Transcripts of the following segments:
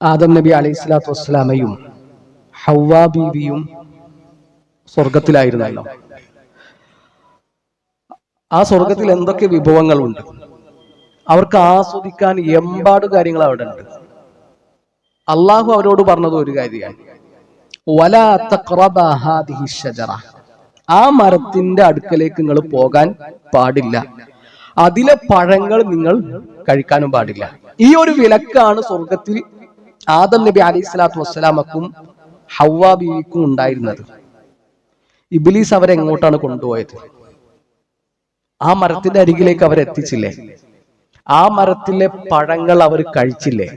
ആദം നബി അലൈഹി സ്വലാത്തു വസ്സലാമയും ഹവ്വാ ബീവിയും സ്വർഗത്തിലായിരുന്നല്ലോ. ആ സ്വർഗത്തിൽ എന്തൊക്കെ വിഭവങ്ങളുണ്ട്? അവർക്ക് ആസ്വദിക്കാൻ എമ്പാട് കാര്യങ്ങൾ അവിടെ ഉണ്ട് അള്ളാഹു അവരോട് പറഞ്ഞത് ഒരു കാര്യമാണ്. ആ മരത്തിന്റെ അടുക്കലേക്ക് നിങ്ങൾ പോകാൻ പാടില്ല. അതിലെ പഴങ്ങൾ നിങ്ങൾ കഴിക്കാനും പാടില്ല. ഈ ഒരു വിലക്കാണ് സ്വർഗത്തിൽ ആദം നബി അലൈഹി സ്വലാത്തു വസ്സലാമക്കും ഹവ്വാ ബീവിക്കും ഉണ്ടായിരുന്നത്. ഇബിലീസ് അവരെ എങ്ങോട്ടാണ് കൊണ്ടുപോയത്? ആ മരത്തിന്റെ അരികിലേക്ക് അവർ എത്തിച്ചില്ലേ? ആ മരത്തിലെ പഴങ്ങൾ അവർ കഴിച്ചില്ലേ?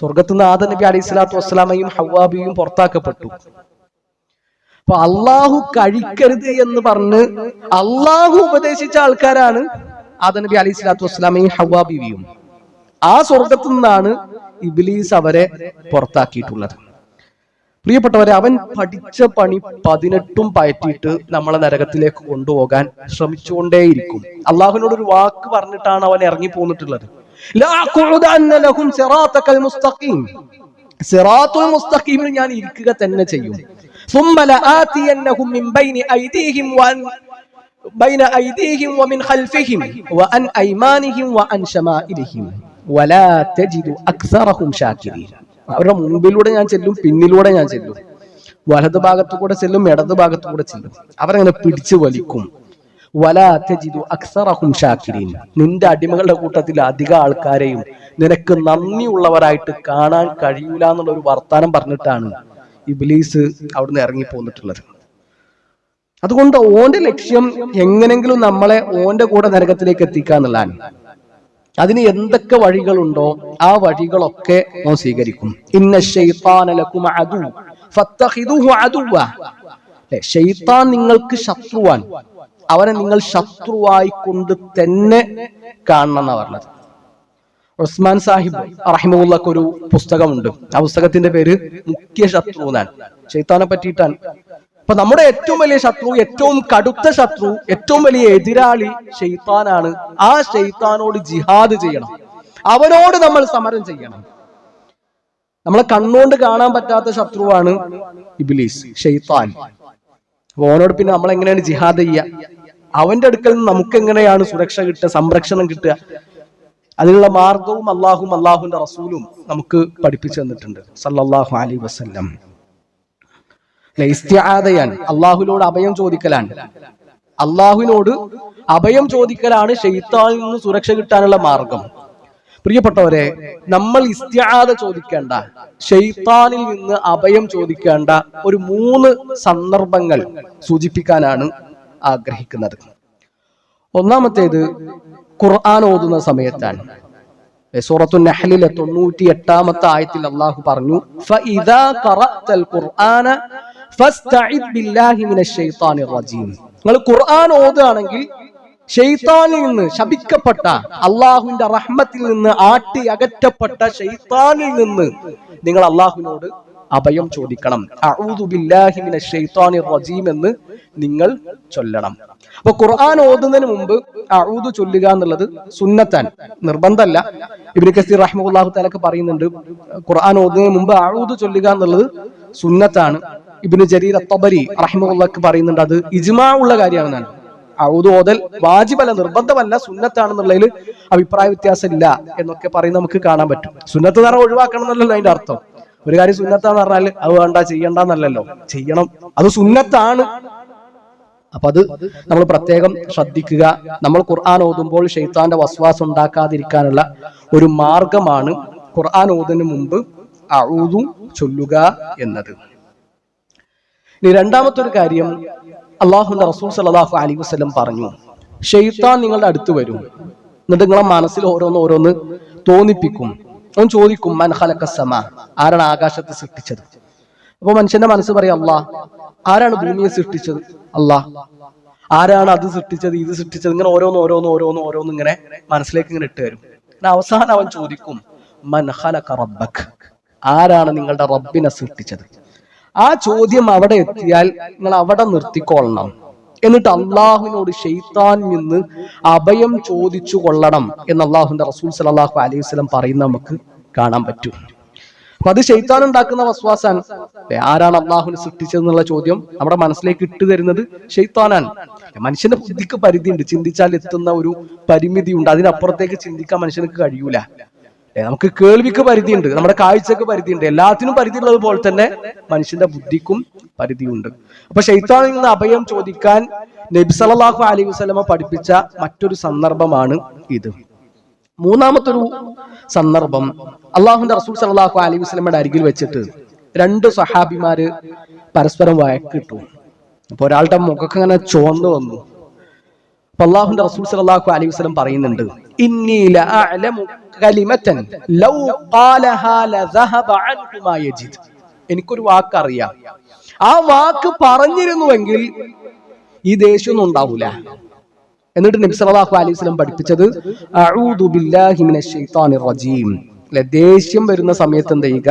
സ്വർഗത്തുനിന്ന് ആദം നബി അലൈഹി സ്വലാത്തു വസ്സലാമയും ഹവാബിയും പുറത്താക്കപ്പെട്ടു. അപ്പൊ അള്ളാഹു കഴിക്കരുത് എന്ന് പറഞ്ഞ് അള്ളാഹു ഉപദേശിച്ച ആൾക്കാരാണ് ആദം നബി അലൈഹി സ്വലാത്തു വസ്സലാമയും ഹവാബിയും ആ സ്വർഗത്തു നിന്നാണ് ഇബിലീസ് അവരെ പുറത്താക്കിയിട്ടുള്ളത് പ്രിയപ്പെട്ടവരെ അവൻ പഠിച്ച പണി പതിനെട്ടും പയറ്റിയിട്ട് നമ്മളെ നരകത്തിലേക്ക് കൊണ്ടുപോകാൻ ശ്രമിച്ചുകൊണ്ടേയിരിക്കും അള്ളാഹുവിനോട് ഒരു വാക്ക് പറഞ്ഞിട്ടാണ് അവൻ ഇറങ്ങി പോന്നിട്ടുള്ളത് ലഅഖുദന്ന ലഹും സിറാത്തക്കൽ മുസ്തഖീം സിറാത്തുൽ മുസ്തഖീമിൽ ഞാൻ ഇരിക്കുക തന്നെ ചെയ്യും ثم لآتينهم من بين أيديهم وعن بين أيديهم ومن خلفهم وعن أيمانهم وعن شمائلهم അവരുടെ മുമ്പിലൂടെ ഞാൻ ചെല്ലും പിന്നിലൂടെ ഞാൻ ചെല്ലും. വലത് ഭാഗത്തു കൂടെ ചെല്ലും ഇടത് ഭാഗത്തു കൂടെ ചെല്ലും. അവരങ്ങനെ പിടിച്ചു വലിക്കും. വലാത്തജിദു അക്സറഹും ഷാക്കിരീൻ. നിന്റെ അടിമകളുടെ കൂട്ടത്തിൽ അധിക ആൾക്കാരെയും നിനക്ക് നന്ദിയുള്ളവരായിട്ട് കാണാൻ കഴിയൂല എന്നുള്ള ഒരു വർത്താനം പറഞ്ഞിട്ടാണ് ഇബ്ലീസ് അവിടുന്ന് ഇറങ്ങി പോന്നിട്ടുള്ളത് അതുകൊണ്ട് ഓന്റെ ലക്ഷ്യം എങ്ങനെങ്കിലും നമ്മളെ ഓന്റെ കൂടെ നരകത്തിലേക്ക് എത്തിക്കുക എന്നുള്ളതാണ് അതിന് എന്തൊക്കെ വഴികളുണ്ടോ ആ വഴികളൊക്കെ നാം സ്വീകരിക്കും. ഇന്ന ഷെയ്ത്താൻ നിങ്ങൾക്ക് ശത്രുവാൻ. അവനെ നിങ്ങൾ ശത്രുവായി കൊണ്ട് തന്നെ കാണണം എന്നാ പറഞ്ഞത്. ഉസ്മാൻ സാഹിബ് റഹിമുള്ളക്ക് ഒരു പുസ്തകമുണ്ട്. ആ പുസ്തകത്തിന്റെ പേര് മുഖ്യ ശത്രു എന്നാണ് ഷെയ്ത്താനെ പറ്റിയിട്ടാണ് അപ്പൊ നമ്മുടെ ഏറ്റവും വലിയ ശത്രു ഏറ്റവും കടുത്ത ശത്രു ഏറ്റവും വലിയ എതിരാളി ഷെയ്ത്താനാണ് ആ ഷെയ്ത്താനോട് ജിഹാദ് ചെയ്യണം. അവനോട് നമ്മൾ സമരം ചെയ്യണം. നമ്മളെ കണ്ണുകൊണ്ട് കാണാൻ പറ്റാത്ത ശത്രുവാണ് ഇബിലീസ് ഷെയ്ത്താൻ അപ്പൊ ഓനോട് പിന്നെ നമ്മൾ എങ്ങനെയാണ് ജിഹാദ് ചെയ്യുക? അവന്റെ അടുക്കൽ നിന്ന് നമുക്ക് എങ്ങനെയാണ് സുരക്ഷ കിട്ടുക സംരക്ഷണം കിട്ടുക? അതിനുള്ള മാർഗവും അള്ളാഹും അള്ളാഹുന്റെ റസൂലും നമുക്ക് പഠിപ്പിച്ചു തന്നിട്ടുണ്ട്. സല്ലാഹു അലൈഹി വസല്ലം. ഇസ്തിആദയാണ് അള്ളാഹുവിനോട് അഭയം ചോദിക്കലാണ്. അള്ളാഹുവിനോട് അഭയം ചോദിക്കലാണ് ഷെയ്ത്താനിൽ നിന്ന് സുരക്ഷ കിട്ടാനുള്ള മാർഗം. പ്രിയപ്പെട്ടവരെ നമ്മൾ ഇസ്തിആദ ചോദിക്കേണ്ട ഷെയ്ത്താനിൽ നിന്ന് അഭയം ചോദിക്കേണ്ട ഒരു മൂന്ന് സന്ദർഭങ്ങൾ സൂചിപ്പിക്കാനാണ് ആഗ്രഹിക്കുന്നത്. ഒന്നാമത്തേത് ഖുർആൻ ഓതുന്ന സമയത്താണ്. സൂറത്തു നഹലിലെ തൊണ്ണൂറ്റി എട്ടാമത്തെ ആയത്തിൽ അള്ളാഹു പറഞ്ഞു നിങ്ങൾ ഖുർആൻ ഓതുകയാണെങ്കിൽ ഷെയ്ത്താനിൽ നിന്ന് ശപിക്കപ്പെട്ട അള്ളാഹുവിന്റെ റഹ്മത്തിൽ നിന്ന് ആട്ടി അകറ്റപ്പെട്ട ഷെയ്ത്താനിൽ നിന്ന് നിങ്ങൾ അള്ളാഹുവിനോട് അഭയം ചോദിക്കണം. റജീം എന്ന് നിങ്ങൾ ചൊല്ലണം. അപ്പൊ ഖുർആൻ ഓതുന്നതിന് മുമ്പ് അഊദു ചൊല്ലുക എന്നുള്ളത് സുന്നത്താൻ നിർബന്ധമല്ല. ഇബ്നു കസീർ റഹ്മുല്ലാഹു തആലക്ക് പറയുന്നുണ്ട് ഖുർആൻ ഓതുന്നതിന് മുമ്പ് അഊദു ചൊല്ലുക എന്നുള്ളത് സുന്നത്താണ്. ഇബ്നു ജരീർ അത്തബരി റഹ്മുള്ളക്ക് പറയുന്നുണ്ട് അത് ഇജ്മാ ഉള്ള കാര്യമാണെന്നാണ്. ഔദ് ഓതൽ വാജിബല്ല നിർബന്ധമല്ല സുന്നത്താണെന്നുള്ളതിൽ അഭിപ്രായ വ്യത്യാസം ഇല്ല എന്നൊക്കെ പറയുന്നത് നമുക്ക് കാണാൻ പറ്റും. സുന്നത്ത് നിറ ഒഴിവാക്കണം എന്നല്ലല്ലോ അതിന്റെ അർത്ഥം. ഒരു കാര്യം സുന്നത്താന്ന് പറഞ്ഞാൽ അത് വേണ്ട ചെയ്യണ്ടെന്നല്ലല്ലോ. ചെയ്യണം. അത് സുന്നത്താണ്. അപ്പൊ അത് നമ്മൾ പ്രത്യേകം ശ്രദ്ധിക്കുക. നമ്മൾ ഖുർആൻ ഓതുമ്പോൾ ഷെയ്ത്താന്റെ വസ്വാസം ഉണ്ടാക്കാതിരിക്കാനുള്ള ഒരു മാർഗമാണ് ഖുർആൻ ഓതിനു മുമ്പ് അഴുതും ചൊല്ലുക എന്നത്. ഇനി രണ്ടാമത്തെ ഒരു കാര്യം അള്ളാഹുന്റെ റസൂൽ സലാഹു അലി വസ്ലം പറഞ്ഞു ഷെയ്ത്താൻ നിങ്ങളുടെ അടുത്ത് വരും. എന്നിട്ട് നിങ്ങളെ മനസ്സിൽ ഓരോന്ന് ഓരോന്ന് തോന്നിപ്പിക്കും. അവൻ ചോദിക്കും മൻ ഖലഖസമ ആരാണ് ആകാശത്തെ സൃഷ്ടിച്ചത്? അപ്പൊ മനുഷ്യന്റെ മനസ്സ് പറയും അള്ളാഹ് ആരാണ് ഭൂമിയെ സൃഷ്ടിച്ചത്? അള്ളാഹ് ആരാണ് അത് സൃഷ്ടിച്ചത് ഇത് സൃഷ്ടിച്ചത്? ഇങ്ങനെ ഓരോന്ന് ഓരോന്ന് ഓരോന്ന് ഓരോന്ന് ഇങ്ങനെ മനസ്സിലേക്ക് ഇങ്ങനെ ഇട്ട് വരും. അവസാനം അവൻ ചോദിക്കും മൻ ഖലഖ റബ്ബക്? ആരാണ് നിങ്ങളുടെ റബ്ബിനെ സൃഷ്ടിച്ചത്? ആ ചോദ്യം അവിടെ എത്തിയാൽ നിങ്ങൾ അവിടെ നിർത്തിക്കൊള്ളണം. എന്നിട്ട് അള്ളാഹുവിനോട് ഷെയ്ത്താൻ നിന്ന് അഭയം ചോദിച്ചു കൊള്ളണം എന്ന് അള്ളാഹുന്റെ റസൂൽ സലാഹു അലൈഹി വസല്ലം പറയുന്ന നമുക്ക് കാണാൻ പറ്റും. അപ്പൊ അത് ഷെയ്ത്താൻ ഉണ്ടാക്കുന്ന വസ്വാസാണ്. ആരാണ് അള്ളാഹുവിനെ സൃഷ്ടിച്ചതെന്നുള്ള ചോദ്യം നമ്മുടെ മനസ്സിലേക്ക് ഇട്ടു തരുന്നത് ഷെയ്ത്താനാണ് മനുഷ്യന്റെ ബുദ്ധിക്ക് പരിധിയുണ്ട്. ചിന്തിച്ചാൽ എത്തുന്ന ഒരു പരിമിതി ഉണ്ട് അതിനപ്പുറത്തേക്ക് ചിന്തിക്കാൻ മനുഷ്യനക്ക് കഴിയൂല. നമുക്ക് കേൾവിക്ക് പരിധിയുണ്ട്. നമ്മുടെ കാഴ്ചക്ക് പരിധിയുണ്ട്. എല്ലാത്തിനും പരിധിയുള്ളത് പോലെ തന്നെ മനുഷ്യന്റെ ബുദ്ധിക്കും പരിധിയുണ്ട്. അപ്പൊ ഷെയ്ത്താനിൽ നിന്ന് അഭയം ചോദിക്കാൻ നബി സല്ലല്ലാഹു അലൈഹി വസല്ലമ പഠിപ്പിച്ച മറ്റൊരു സന്ദർഭമാണ് ഇത്. മൂന്നാമത്തെ ഒരു സന്ദർഭം അള്ളാഹുന്റെ റസൂൽ സലാഹു അലൈഹി വസ്ലമയുടെ അരികിൽ വെച്ചിട്ട് രണ്ട് സഹാബിമാര് പരസ്പരം വഴക്കിട്ടു. അപ്പൊ ഒരാളുടെ മുഖക്ക് ഇങ്ങനെ ചുവന്നു വന്നു. അപ്പൊ അള്ളാഹുന്റെ റസൂൽ സലാഹു അലൈഹി വസ്ലം പറയുന്നുണ്ട് ഇന്നി ലൗ ഖാലഹാ ലസഹബ യജിദ്. എനിക്കൊരു വാക്ക് അറിയാം ആ വാക്ക് പറഞ്ഞിരുന്നുവെങ്കിൽ ഈ ദേഷ്യമൊന്നും ഉണ്ടാവൂല. എന്നിട്ട് നബി സല്ലല്ലാഹു അലൈഹി വസല്ലം പഠിപ്പിച്ചത് അഊദു ബില്ലാഹി മിനശ് ശൈത്താനിർ റജീം. അല്ലെ ദേഷ്യം വരുന്ന സമയത്ത് എന്ത് ചെയ്യുക?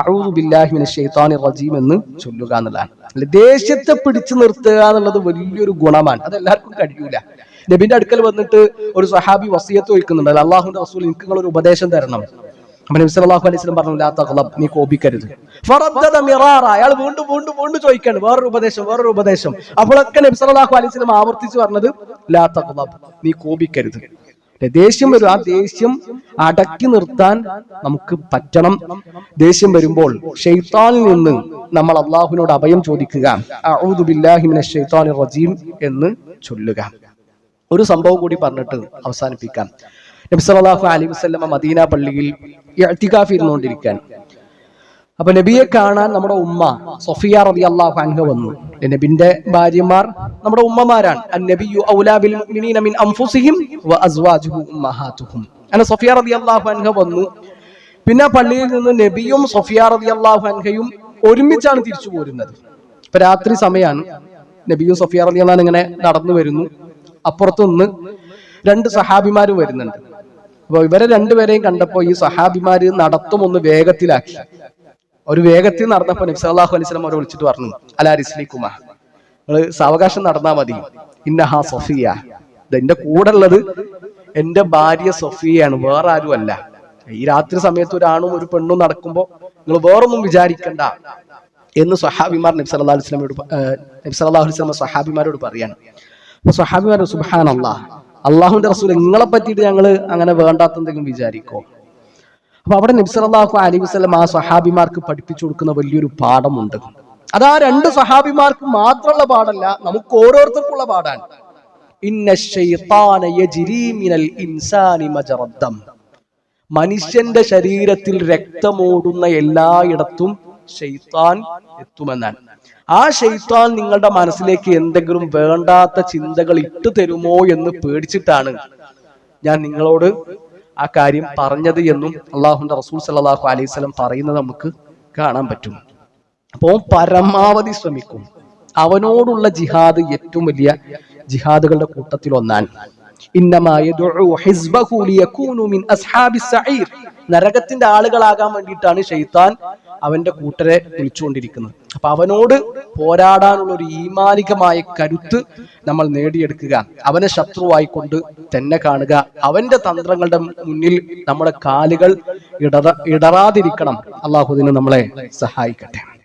അഊദു ബില്ലാഹി മിനശ് ശൈത്താനിർ റജീം എന്ന് ചൊല്ലുക എന്നുള്ളതാണ്. അല്ലെ ദേഷ്യത്തെ പിടിച്ചു നിർത്തുക എന്നുള്ളത് വലിയൊരു ഗുണമാണ്. അത് എല്ലാവർക്കും കഴിയൂല. നബിന്റെ അടുക്കൽ വന്നിട്ട് ഒരു സഹാബി വസിയത്ത് ചോദിക്കുന്നുണ്ട് അള്ളാഹുന്റെ റസൂൽ എനിക്ക് നിങ്ങൾ ഒരു ഉപദേശം തരണം. അപ്പൊ നബി അലൈഹി വസല്ലം പറഞ്ഞു ലാ തഗ്ളബ് നീ കോപിക്കരുത്. ഫറദ്ദദ മിറാറ അയാൾ വീണ്ടും വീണ്ടും വീണ്ടും ചോദിക്കാണ് വേറൊരു ഉപദേശം വേറൊരു ഉപദേശം. അപ്പോഴൊക്കെ നബി സല്ലല്ലാഹു അലൈഹി വസല്ലം ആവർത്തിച്ച് പറഞ്ഞത് ലാ തഗ്ളബ് നീ കോപിക്കരുത്? ദേഷ്യം വരും. ആ ദേഷ്യം അടക്കി നിർത്താൻ നമുക്ക് പറ്റണം. ദേഷ്യം വരുമ്പോൾ ഷെയ്ത്താനിൽ നിന്ന് നമ്മൾ അള്ളാഹുവിനോട് അഭയം ചോദിക്കുക. എന്ന് ചൊല്ലുക. ഒരു സംഭവം കൂടി പറഞ്ഞിട്ട് അവസാനിപ്പിക്കാം. നബി സല്ലല്ലാഹു അലൈഹി വസല്ലമ മദീന പള്ളിയിൽ ഇഅ്തികാഫ് ഇരുന്നുകൊണ്ടിരിക്കാൻ അപ്പൊ നബിയെ കാണാൻ നമ്മുടെ ഉമ്മ സൊഫിയ റളിയല്ലാഹു അൻഹ വന്നു. നബിന്റെ ഭാര്യമാർ നമ്മുടെ ഉമ്മമാരാണ്. അങ്ങനെ സൊഫിയ റളിയല്ലാഹു അൻഹ വന്നു. പിന്നെ പള്ളിയിൽ നിന്ന് നബിയും സൊഫിയ റളിയല്ലാഹു അൻഹയും ഒരുമിച്ചാണ് തിരിച്ചു പോരുന്നത്. ഇപ്പൊ രാത്രി സമയമാണ് നബിയും സൊഫിയ റളിയല്ലാഹു ഇങ്ങനെ നടന്നു വരുന്നു. അപ്പുറത്തു നിന്ന് രണ്ട് സഹാബിമാര് വരുന്നുണ്ട്. അപ്പൊ ഇവരെ രണ്ടുപേരെയും കണ്ടപ്പോ ഈ സഹാബിമാര് നടത്തും ഒന്ന് വേഗത്തിലാക്കി. ഒരു വേഗത്തിൽ നടന്നപ്പോ നബി സല്ലല്ലാഹു അലൈഹി വസല്ലം അവരെ വിളിച്ചിട്ട് പറഞ്ഞു അലാ കുമാർ നിങ്ങൾ സാവകാശം നടന്നാ മതി. ഇന്നഹാ സൊഫിയ. എന്റെ കൂടെ ഉള്ളത് എന്റെ ഭാര്യ സൊഫിയാണ് വേറെ ആരും അല്ല. ഈ രാത്രി സമയത്ത് ഒരാണും ഒരു പെണ്ണും നടക്കുമ്പോ നിങ്ങൾ വേറൊന്നും വിചാരിക്കണ്ട എന്ന് സഹാബിമാർ നബ്സ് പ- ഏഹ് നബി സല്ലല്ലാഹു അലൈഹി വസല്ലം സഹാബിമാരോട് പറയാണ്. അപ്പൊ പറഞ്ഞു സുബാൻ അള്ളാഹ് അള്ളാഹുന്റെ റസൂൽ നിങ്ങളെ പറ്റിയിട്ട് ഞങ്ങൾ അങ്ങനെ വേണ്ടാത്ത എന്തെങ്കിലും വിചാരിക്കോ? അപ്പൊ അവിടെ നബി അലി വസ്ലം ആ സഹാബിമാർക്ക് പഠിപ്പിച്ചു കൊടുക്കുന്ന വലിയൊരു പാഠമുണ്ട്. അത് ആ രണ്ട് സഹാബിമാർക്ക് മാത്രമുള്ള പാടല്ല നമുക്ക് ഓരോരുത്തർക്കുള്ള പാടാണ് മനുഷ്യന്റെ ശരീരത്തിൽ രക്തമോടുന്ന എല്ലായിടത്തും ഷെയ്ത്താൻ എത്തുമെന്നാണ്. ആ ഷെയ്ത്താൻ നിങ്ങളുടെ മനസ്സിലേക്ക് എന്തെങ്കിലും വേണ്ടാത്ത ചിന്തകൾ ഇട്ടു തരുമോ എന്ന് പേടിച്ചിട്ടാണ് ഞാൻ നിങ്ങളോട് ആ കാര്യം പറഞ്ഞത് എന്നും അള്ളാഹുന്റെ റസൂൽ സല്ലാഹു അലൈഹി വസല്ലം പറയുന്നത് നമുക്ക് കാണാൻ പറ്റും. അപ്പോ പരമാവധി ശ്രമിക്കും. അവനോടുള്ള ജിഹാദ് ഏറ്റവും വലിയ ജിഹാദുകളുടെ കൂട്ടത്തിൽ ഒന്നാണ് ഇന്നമാ നരകത്തിന്റെ ആളുകളാകാൻ വേണ്ടിയിട്ടാണ് ഷെയ്ത്താൻ അവന്റെ കൂട്ടരെ വിളിച്ചുകൊണ്ടിരിക്കുന്നത്. അപ്പൊ അവനോട് പോരാടാനുള്ള ഒരു ഈമാനികമായ കരുത്ത് നമ്മൾ നേടിയെടുക്കുക. അവനെ ശത്രുവായി കൊണ്ട് തന്നെ കാണുക. അവന്റെ തന്ത്രങ്ങളുടെ മുന്നിൽ നമ്മുടെ കാലുകൾ ഇടറ ഇടറാതിരിക്കണം. അള്ളാഹുദിനെ നമ്മളെ സഹായിക്കട്ടെ.